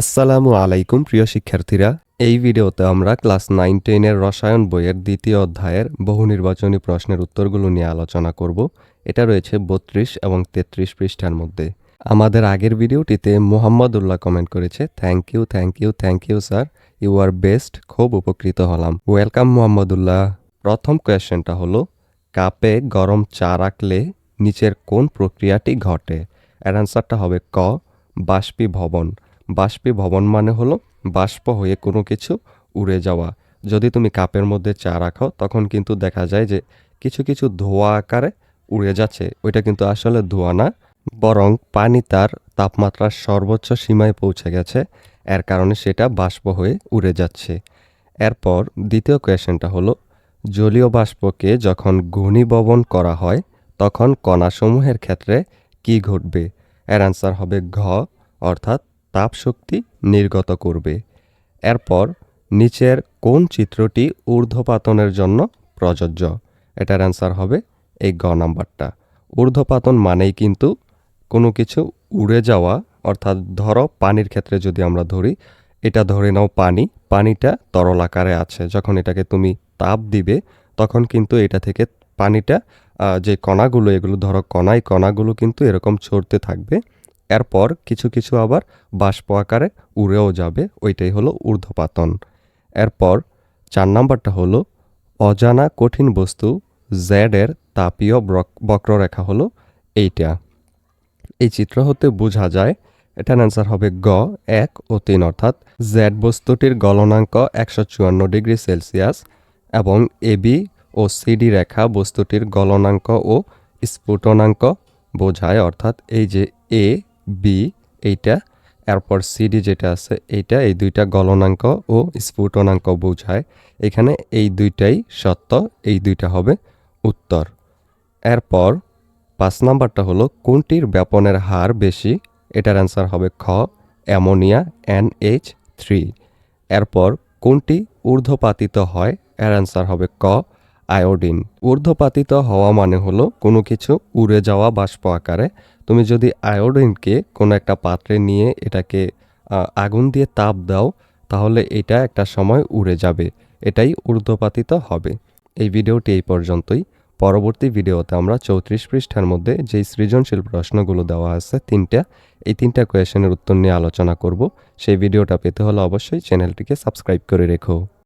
আসসালামু আলাইকুম, প্রিয় শিক্ষার্থীরা। এই ভিডিওতে আমরা ক্লাস নাইন টেনের রসায়ন বইয়ের দ্বিতীয় অধ্যায়ের বহু নির্বাচনী প্রশ্নের উত্তরগুলো নিয়ে আলোচনা করব। এটা রয়েছে বত্রিশ এবং তেত্রিশ পৃষ্ঠার মধ্যে। আমাদের আগের ভিডিওটিতে মোহাম্মদুল্লাহ কমেন্ট করেছে thank you thank you thank you sir you are best খুব উপকৃত হলাম। ওয়েলকাম মোহাম্মদুল্লাহ। প্রথম কোয়েশ্চেনটা হলো, কাপে গরম চা রাখলে নিচের কোন প্রক্রিয়াটি ঘটে? অ্যান্সারটা হবে ক, বাষ্পীভবন। বাষ্পীভবন মানে হলো বাষ্প হয়ে কোনো কিছু উড়ে যাওয়া। যদি তুমি কাপের মধ্যে চা রাখো তখন কিন্তু দেখা যায় যে কিছু কিছু ধোঁয়া আকারে উড়ে যাচ্ছে। ওইটা কিন্তু আসলে ধোঁয়া না, বরং পানি তার তাপমাত্রার সর্বোচ্চ সীমায় পৌঁছে গেছে। এর কারণে সেটা বাষ্প হয়ে উড়ে যাচ্ছে। এরপর দ্বিতীয় কোয়েশ্চেনটা হলো, জলীয় বাষ্পকে যখন ঘনীভবন করা হয়, তখন কণাসমূহের ক্ষেত্রে কি ঘটবে? এর অ্যান্সার হবে ঘ, অর্থাৎ তাপশক্তি নির্গত করবে। এরপর নিচের কোন চিত্রটি ঊর্ধ্বপাতনের জন্য প্রযোজ্য? এটার অ্যান্সার হবে এই গ নাম্বারটা। ঊর্ধ্বপাতন মানেই কিন্তু কোনো কিছু উড়ে যাওয়া, অর্থাৎ ধরো পানির ক্ষেত্রে যদি আমরা ধরি, এটা ধরে নাও পানি, পানিটা তরল আকারে আছে। যখন এটাকে তুমি তাপ দিবে, তখন কিন্তু এটা থেকে পানিটা যে কণাগুলো, এগুলো ধরো কণাই কণাগুলো কিন্তু এরকম ছড়তে থাকবে। এরপর কিছু কিছু আবার বাষ্প আকারে উড়েও যাবে, ওইটাই হলো ঊর্ধ্বপাতন। এরপর চার নাম্বারটা হলো অজানা কঠিন বস্তু জেডের তাপীয় বক্ররেখা হলো এইটা। এই চিত্র হতে বোঝা যায়, এটার অ্যান্সার হবে গ, এক ও তিন, অর্থাৎ জ্যাড বস্তুটির গলনাঙ্ক একশো চুয়ান্ন ডিগ্রি সেলসিয়াস এবং এবি ও সিডি রেখা বস্তুটির গলনাঙ্ক ও স্ফুটনাঙ্ক বোঝায়, অর্থাৎ এই যে এ বি এইটা, এরপর সিডি যেটা আছে, এইটা, এই দুইটা গলনাঙ্ক ও স্ফুটনাঙ্ক বোঝায়। এখানে এই দুইটাই সত্য, এই দুইটা হবে উত্তর। এরপর পাঁচ নাম্বারটা হলো, কোনটির ব্যাপনের হার বেশি? এটার অ্যান্সার হবে খ, অ্যামোনিয়া এন এইচ থ্রি। এরপর কোনটি ঊর্ধ্বপাতিত হয়? এর অ্যান্সার হবে ক আয়োডিন। ঊর্ধ্বপাতিত হওয়া মানে হলো কোনো কিছু উড়ে যাওয়া বাষ্প আকারে। তুমি যদি আয়োডিনকে কোনো একটা পাত্রে নিয়ে এটাকে আগুন দিয়ে তাপ দাও, তাহলে এটা একটা সময় উড়ে যাবে। এটাই ঊর্ধ্বপাতিত হবে। এই ভিডিওটি এই পর্যন্তই। পরবর্তী ভিডিওতে আমরা চৌত্রিশ পৃষ্ঠার মধ্যে যেই সৃজনশীল প্রশ্নগুলো দেওয়া আছে তিনটা, এই তিনটা কোয়েশনের উত্তর নিয়ে আলোচনা করব। সেই ভিডিওটা পেতে হলে অবশ্যই চ্যানেলটিকে সাবস্ক্রাইব করে রেখো।